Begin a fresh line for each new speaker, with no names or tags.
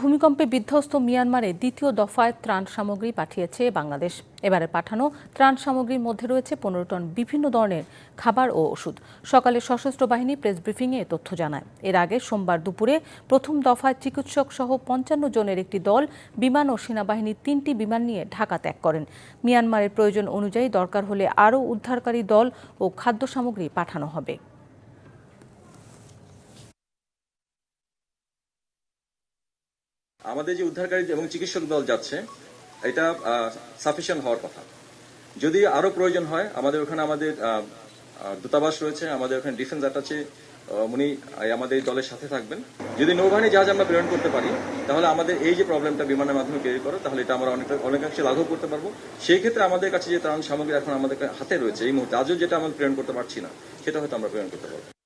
ভূমিকম্পে বিধ্বস্ত মিয়ানমারে দ্বিতীয় দফায় ত্রাণ সামগ্রী পাঠিয়েছে বাংলাদেশ। এবারে পাঠানো ত্রাণ সামগ্রীর মধ্যে রয়েছে পনেরো টন বিভিন্ন ধরনের খাবার ও ওষুধ। সকালে সশস্ত্র বাহিনী প্রেস ব্রিফিংয়ে তথ্য জানায়। এর আগে সোমবার দুপুরে প্রথম দফায় চিকিৎসক সহ পঞ্চান্ন জনের একটি দল বিমান ও সেনাবাহিনীর তিনটি বিমান নিয়ে ঢাকা ত্যাগ করেন। মিয়ানমারের প্রয়োজন অনুযায়ী দরকার হলে আরও উদ্ধারকারী দল ও খাদ্য সামগ্রী পাঠানো হবে।
আমাদের যে উদ্ধারকারী এবং চিকিৎসক দল যাচ্ছে, এটা সাফিসিয়েন্ট হওয়ার কথা। যদি আরও প্রয়োজন হয়, আমাদের ওখানে আমাদের দূতাবাস রয়েছে, আমাদের ওখানে ডিফেন্স অ্যাটাচে উনি আমাদের দলের সাথে থাকবেন। যদি নৌবাহিনী জাহাজ আমরা প্রেরণ করতে পারি, তাহলে আমাদের এই যে প্রবলেমটা বিমানের মাধ্যমে ক্যারি করো, তাহলে এটা আমরা অনেকটা, অনেকাংশে লাঘব করতে পারব। সেই ক্ষেত্রে আমাদের কাছে যে ত্রাণ সামগ্রী এখন আমাদের হাতে রয়েছে, এই মুহূর্তে আজও যেটা আমরা প্রেরণ করতে পারছি না, সেটা হয়তো আমরা প্রেরণ করতে পারব।